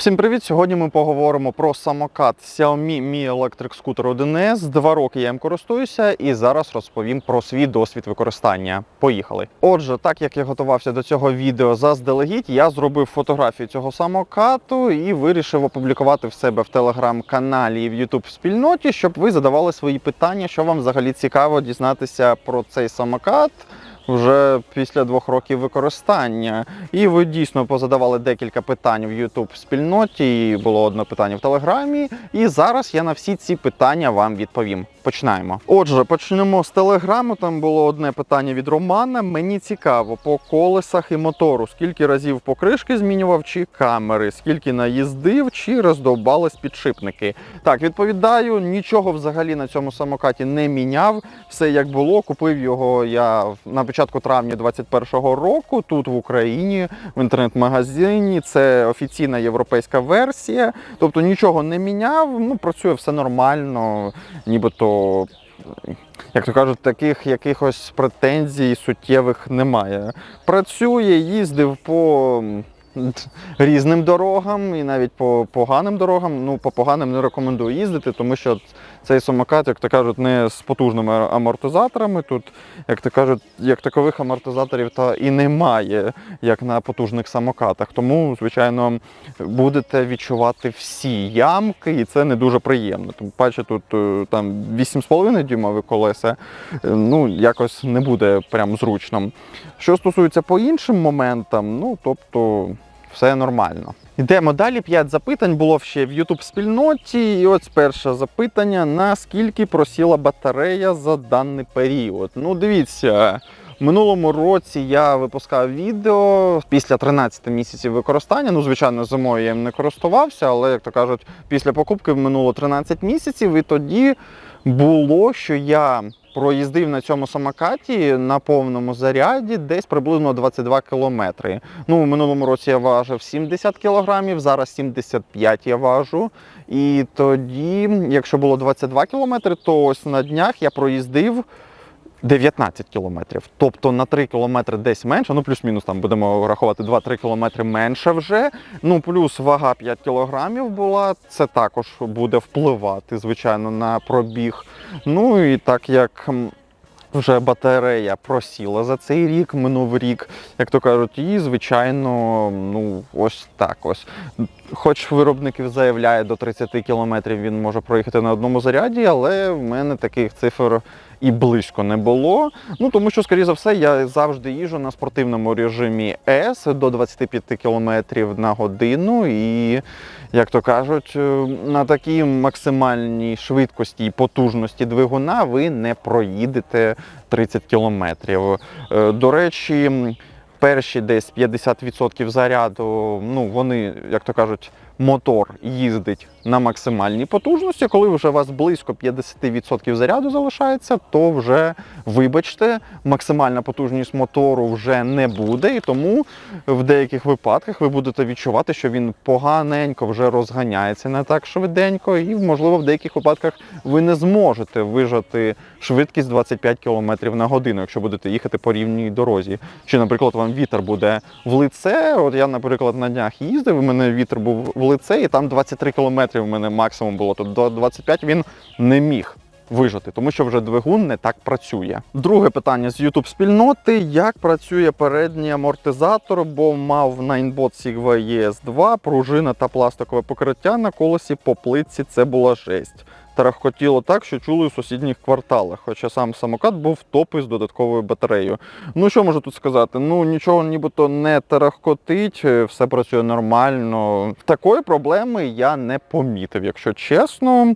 Всім привіт! Сьогодні ми поговоримо про самокат Xiaomi Mi Electric Scooter 1S. Два роки я їм користуюся і зараз розповім про свій досвід використання. Поїхали. Отже, так як я готувався до цього відео заздалегідь, я зробив фотографію цього самокату і вирішив опублікувати в себе в телеграм-каналі і в YouTube спільноті, щоб ви задавали свої питання, що вам взагалі цікаво дізнатися про цей самокат вже після двох років використання. І ви дійсно позадавали декілька питань в YouTube спільноті. Було одне питання в Телеграмі. І зараз я на всі ці питання вам відповім. Починаємо. Отже, почнемо з телеграму. Там було одне питання від Романа. Мені цікаво по колесах і мотору, скільки разів покришки змінював чи камери, скільки наїздив, чи роздовбались підшипники. Так, відповідаю, нічого взагалі на цьому самокаті не міняв. Все як було. Купив його я на початку травня 2021 року тут в Україні в інтернет-магазині. Це офіційна європейська версія. Тобто нічого не міняв. Ну працює все нормально, нібито. Як то кажуть, таких якихось претензій суттєвих немає. Працює, їздив по різним дорогам і навіть по поганим дорогам. Ну, по поганим не рекомендую їздити, тому що цей самокат, як то кажуть, не з потужними амортизаторами. Тут, як то кажуть, як такових амортизаторів та і немає, як на потужних самокатах. Тому, звичайно, будете відчувати всі ямки, і це не дуже приємно. Тим паче тут е, там 8,5 дюймові колеса, е, ну якось не буде прям зручно. Що стосується по іншим моментам, ну тобто все нормально. Йдемо далі. П'ять запитань було ще в youtube спільноті. І ось перше запитання: наскільки просіла батарея за даний період? Ну, дивіться. Минулому році я випускав відео після 13 місяців використання. Ну, звичайно, зимою я їм не користувався, але, як то кажуть, після покупки минуло 13 місяців, і тоді було, що я проїздив на цьому самокаті на повному заряді десь приблизно 22 кілометри. Ну, в минулому році я важив 70 кілограмів, зараз 75 я важу. І тоді, якщо було 22 кілометри, то ось на днях я проїздив 19 кілометрів. Тобто на 3 кілометри десь менше, ну плюс-мінус там будемо рахувати 2-3 кілометри менше вже. Ну плюс вага 5 кілограмів була. Це також буде впливати, звичайно, на пробіг. Ну і так як. Вже батарея просіла за цей рік, минув рік, як то кажуть, і звичайно, ну ось так ось. Хоч виробників заявляє до 30 кілометрів він може проїхати на одному заряді, але в мене таких цифр і близько не було. Ну тому що, скоріше за все, я завжди їжджу на спортивному режимі S до 25 км на годину. І, як то кажуть, е, на такій максимальній швидкості і потужності двигуна ви не проїдете 30 км. До речі, перші десь 50% заряду, ну вони, як то кажуть, мотор їздить на максимальній потужності. Коли вже у вас близько 50% заряду залишається, то вже, вибачте, максимальна потужність мотору вже не буде, і тому в деяких випадках ви будете відчувати, що він поганенько вже розганяється не так швиденько, і, можливо, в деяких випадках ви не зможете вижати швидкість 25 км на годину, якщо будете їхати по рівній дорозі. Чи, наприклад, вам вітер буде в лице. От я, наприклад, на днях їздив, у мене вітер був в лице, і там 23 км в мене максимум було. Тобто до 25 він не міг. Вижити, тому що вже двигун не так працює. Друге питання з youtube спільноти: як працює передній амортизатор, бо мав на інбот Sigva ES2 пружина та пластикове покриття на колесі по плитці. Це була жесть. Тарахкотіло так, що чули у сусідніх кварталах, хоча сам самокат був топий з додатковою батареєю. Ну що можу тут сказати? Ну нічого нібито не тарахкотить, е, все працює нормально. Такої проблеми я не помітив, якщо чесно.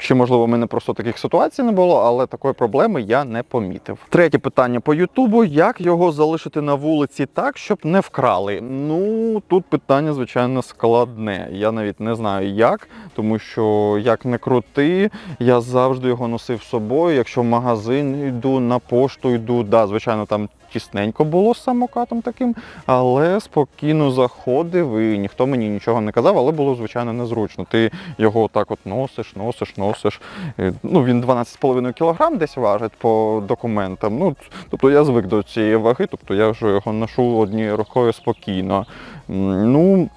Чи можливо в мене просто таких ситуацій не було, але такої проблеми я не помітив. Третє питання по Ютубу: як його залишити на вулиці так, щоб не вкрали? Ну тут питання, звичайно, складне. Я навіть не знаю як, тому що як не крути, я завжди його носив з собою. Якщо в магазин йду, на пошту йду, да, звичайно, там тісненько було з самокатом таким, але спокійно заходив і ніхто мені нічого не казав, але було звичайно незручно. Ти його так от носиш, носиш, носиш. Е, Ну він 12,5 кг десь важить по документам. Ну тобто я звик до цієї ваги, тобто я вже його ношу однією рукою спокійно. Ну.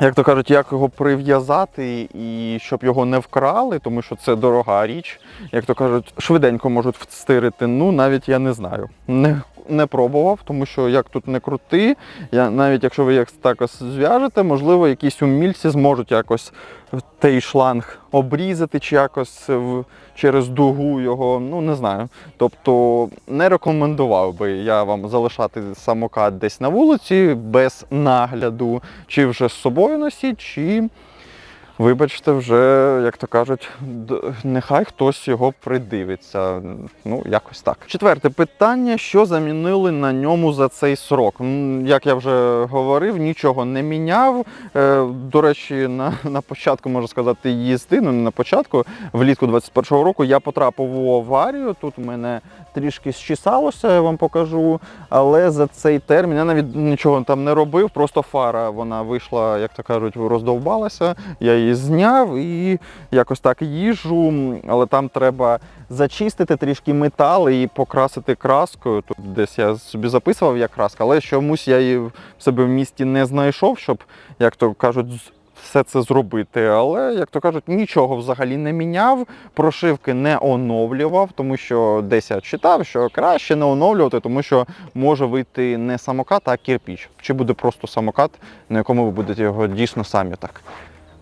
як то кажуть, як його прив'язати і щоб його не вкрали, тому що це дорога річ. Як то кажуть, швиденько можуть встирити. Ну, навіть я не знаю. Не, не пробував, тому що як тут не крути, я, навіть якщо ви як так ось зв'яжете, можливо, якісь умільці зможуть якось той шланг обрізати чи якось через дугу його, ну не знаю. Тобто не рекомендував би я вам залишати самокат десь на вулиці без нагляду, чи вже з собою носіть, чи. Вибачте, вже, як то кажуть, нехай хтось його придивиться. Ну, якось так. Четверте питання: що замінили на ньому за цей срок? Як я вже говорив, нічого не міняв. Е, До речі, на, на початку можна сказати, їзди, ну не на початку, влітку 21-го року я потрапив в аварію. Тут у мене трішки щесалося, я вам покажу. Але за цей термін я навіть нічого там не робив, просто фара вона вийшла, як то кажуть, роздовбалася. Я її зняв і якось так їжу, але там треба зачистити трішки метал і покрасити краскою. Тут десь я собі записував як краска, але чомусь я її в себе в місті не знайшов, щоб, як то кажуть, все це зробити. Але, як то кажуть, нічого взагалі не міняв, прошивки не оновлював, тому що десь я читав, що краще не оновлювати, тому що може вийти не самокат, а кирпіч. Чи буде просто самокат, на якому ви будете його дійсно самі так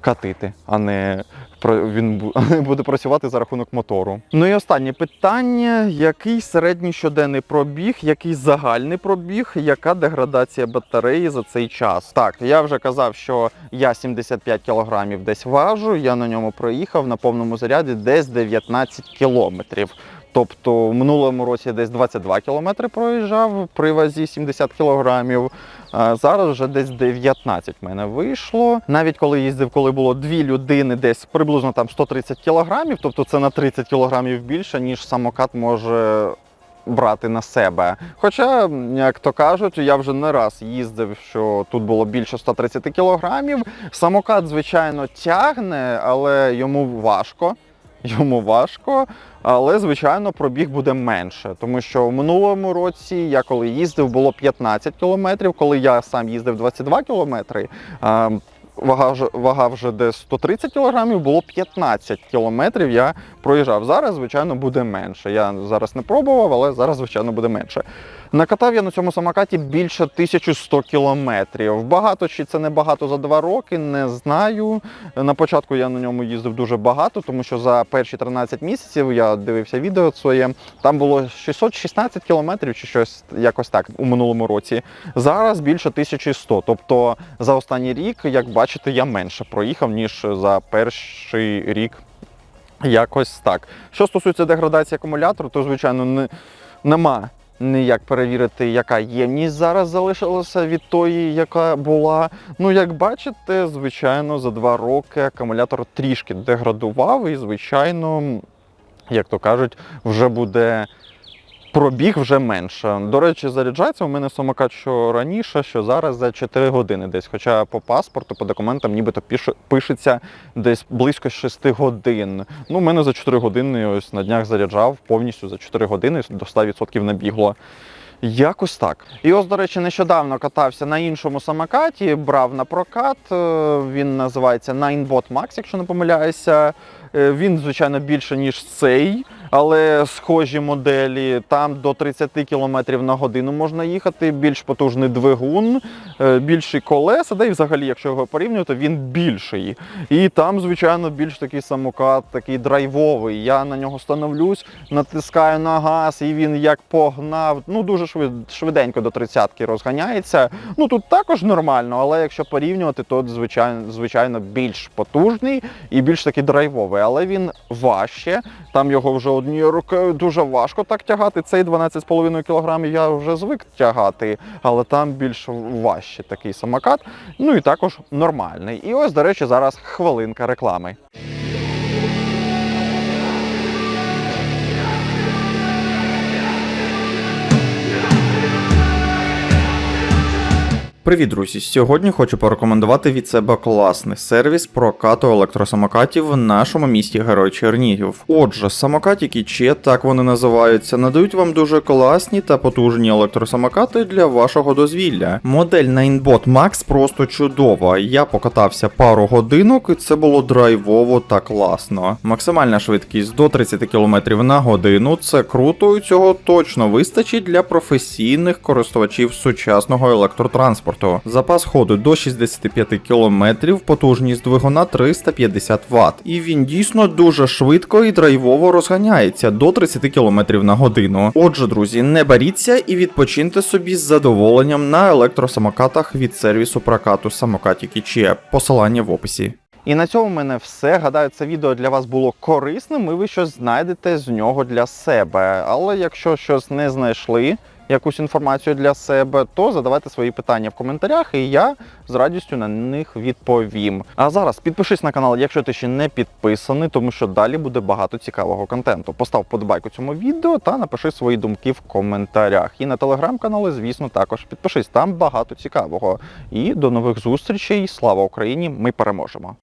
катити, а не він бу- буде працювати за рахунок мотору. Ну і останнє питання: який середній щоденний пробіг, який загальний пробіг, яка деградація батареї за цей час? Так, я вже казав, що я 75 кілограмів десь важу. Я на ньому проїхав на повному заряді десь 19 кілометрів. Тобто в минулому році десь 22 кілометри проїжджав при вазі 70 кілограмів. Зараз вже десь 19 в мене вийшло. Навіть коли їздив, коли було дві людини, десь приблизно там 130 кілограмів, тобто це на 30 кілограмів більше, ніж самокат може брати на себе. Хоча, як то кажуть, я вже не раз їздив, що тут було більше 130 кілограмів. Самокат, звичайно, тягне, але йому важко. Йому важко, але звичайно пробіг буде менше, тому що в минулому році я коли їздив, було 15 кілометрів. Коли я сам їздив 22 кілометри, вага, вже- вага вже десь 130 кілограмів, було 15 кілометрів. Я проїжджав. Зараз, звичайно, буде менше. Я зараз не пробував, але зараз, звичайно, буде менше. Накатав я на цьому самокаті більше 1100 кілометрів. Багато чи це не багато за два роки, не знаю. На початку я на ньому їздив дуже багато, тому що за перші 13 місяців я дивився відео своє. Там було 616 кілометрів чи щось якось так у минулому році. Зараз більше 1100. Тобто за останній рік, як бачите, я менше проїхав, ніж за перший рік. Якось так. Що стосується деградації акумулятору, то звичайно не, нема ніяк перевірити, яка ємність зараз залишилася від тої, яка була. Ну, як бачите, звичайно, за два роки акумулятор трішки деградував, і, звичайно, як то кажуть, вже буде. Пробіг вже менше. До речі, заряджається у мене самокат що раніше, що зараз за 4 години десь. Хоча по паспорту, по документам нібито пише- пишеться десь близько 6 годин. Ну, у мене за 4 години ось на днях заряджав повністю за 4 години до 100% набігло. Якось так. І ось, до речі, нещодавно катався на іншому самокаті, брав на прокат. е, Він називається Ninebot Max, якщо не помиляюся. Е, Він, звичайно, більше, ніж цей, але схожі моделі. Там до 30 км на годину можна їхати, більш потужний двигун, е, більші колеса, да і взагалі, якщо його порівнювати, він більший. І там, звичайно, більш такий самокат, такий драйвовий. Я на нього становлюсь, натискаю на газ, і він як погнав. Ну дуже швиденько до 30-ки розганяється. Ну тут також нормально, але якщо порівнювати, то звичайно, звичайно більш потужний і більш такий драйвовий. Але він важче. Там його вже однією рукою дуже важко так тягати. Цей 12,5 кг я вже звик тягати, але там більш важче такий самокат. Ну і також нормальний. І ось, до речі, зараз хвилинка реклами. Привіт, друзі! Сьогодні хочу порекомендувати від себе класний сервіс прокату електросамокатів в нашому місті Герой Чернігів. Отже, самокатики чи так вони називаються, надають вам дуже класні та потужні електросамокати для вашого дозвілля. Модель Ninebot Max просто чудова. Я покатався пару годинок, і це було драйвово та класно. Максимальна швидкість до 30 км на годину. Це круто, і цього точно вистачить для професійних користувачів сучасного електротранспорту. Запас ходу до 65 км, потужність двигуна 350 Вт. І він дійсно дуже швидко і драйвово розганяється до 30 км на годину. Отже, друзі, не боріться і відпочиньте собі з задоволенням на електросамокатах від сервісу прокату самокатики Чеп. Посилання в описі. І на цьому в мене все. Гадаю, це відео для вас було корисним, і ви щось знайдете з нього для себе. Але якщо щось не знайшли, якусь інформацію для себе, то задавайте свої питання в коментарях, і я з радістю на них відповім. А зараз підпишись на канал, якщо ти ще не підписаний, тому що далі буде багато цікавого контенту. Постав подобайку цьому відео та напиши свої думки в коментарях. І на телеграм-канали, звісно, також підпишись. Там багато цікавого. І до нових зустрічей. Слава Україні! Ми переможемо!